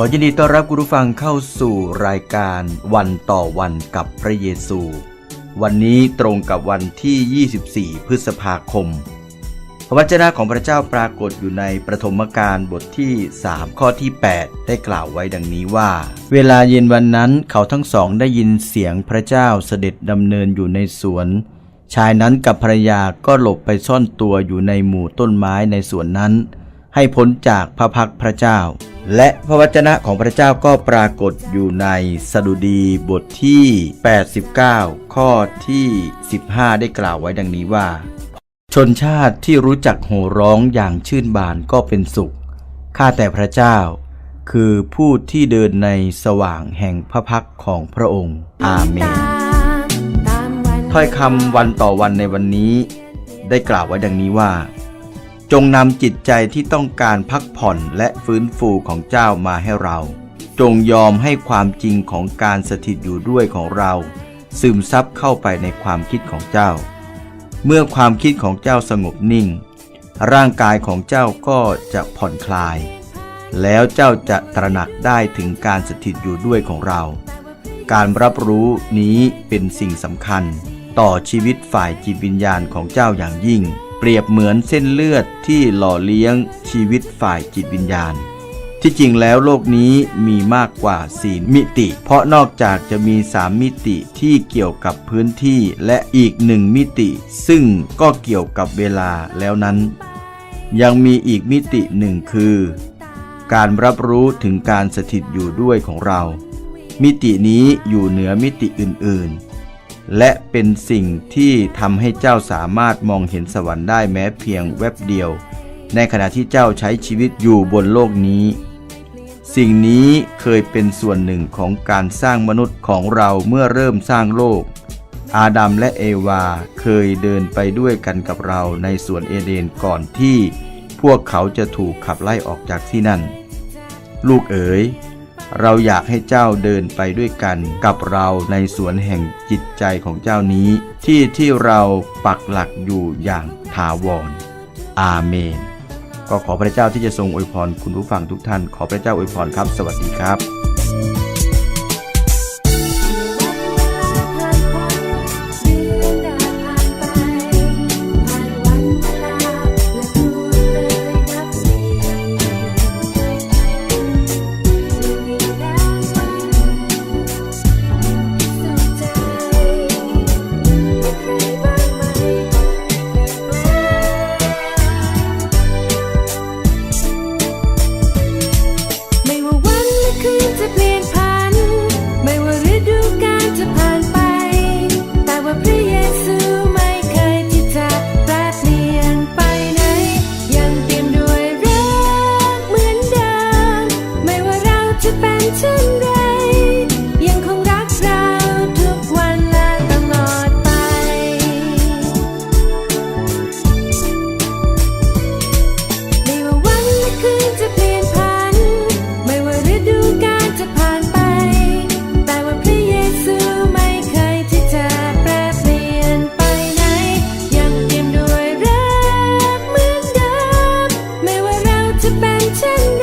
ขอยินดีต้อนรับคุณผู้ฟังเข้าสู่รายการวันต่อวันกับพระเยซู วันนี้ตรงกับวันที่ 24 พฤษภาคม พระวจนะของพระเจ้าปรากฏอยู่ในประถมกาลบทที่ 3 ข้อที่ 8 ได้กล่าวไว้ดังนี้ว่า เวลาเย็นวันนั้นเขาทั้งสองได้ยินเสียงพระเจ้าเสด็จดำเนินอยู่ในสวน ชายนั้นกับภรรยาก็หลบไปซ่อนตัวอยู่ในหมู่ต้นไม้ในสวนนั้น ให้พ้นจากพระพักพระเจ้า และพระวจนะของพระเจ้าก็ปรากฏอยู่ในสดุดีบทที่ 89 ข้อที่ 15 ได้กล่าวไว้ดังนี้ว่า ชนชาติที่รู้จักโห่ร้องอย่างชื่นบานก็เป็นสุข ข้าแต่พระเจ้า คือผู้ที่เดินในสว่างแห่งพระพักตร์ของพระองค์ อาเมน ถ้อยคำวันต่อวันในวันนี้ ได้กล่าวไว้ดังนี้ว่า จงนำจิตใจที่ต้องการพักผ่อนและฟื้นฟูของเจ้ามาให้เรา จงยอมให้ความจริงของการสถิตอยู่ด้วยของเรา ซึมซับเข้าไปในความคิดของเจ้า เมื่อความคิดของเจ้าสงบนิ่ง ร่างกายของเจ้าก็จะผ่อนคลาย แล้วเจ้าจะตระหนักได้ถึงการสถิตอยู่ด้วยของเรา การรับรู้นี้เป็นสิ่งสำคัญ ต่อชีวิตฝ่ายจิตวิญญาณของเจ้าอย่างยิ่ง เปรียบเหมือนเส้นเลือดที่หล่อเลี้ยงชีวิตฝ่ายจิตวิญญาณ ที่จริงแล้วโลกนี้มีมากกว่าสีมิติ เพราะนอกจากจะมีสามมิติที่เกี่ยวกับพื้นที่และอีกหนึ่งมิติ ซึ่งก็เกี่ยวกับเวลาแล้วนั้น ยังมีอีกมิติหนึ่งคือ การรับรู้ถึงการสถิตอยู่ด้วยของเรา มิตินี้อยู่เหนือมิติอื่นๆ และเป็นสิ่งที่ทำให้เจ้าสามารถมองเห็นสวรรค์ได้แม้เพียงแวบเดียว ในขณะที่เจ้าใช้ชีวิตอยู่บนโลกนี้ สิ่งนี้เคยเป็นส่วนหนึ่งของการสร้างมนุษย์ของเราเมื่อเริ่มสร้างโลก อาดัมและเอวาเคยเดินไปด้วยกันกับเราในสวนเอเดนก่อนที่ พวกเขาจะถูกขับไล่ออกจากที่นั่น ลูกเอ๋ย เราอยากให้เจ้าเดินไปด้วยกันกับเราในสวนแห่งจิตใจของเจ้านี้ ที่ที่เราปักหลักอยู่อย่างถาวร อาเมน ก็ขอพระเจ้าที่จะทรงอวยพรคุณผู้ฟังทุกท่าน ขอพระเจ้าอวยพรครับ สวัสดีครับ to mention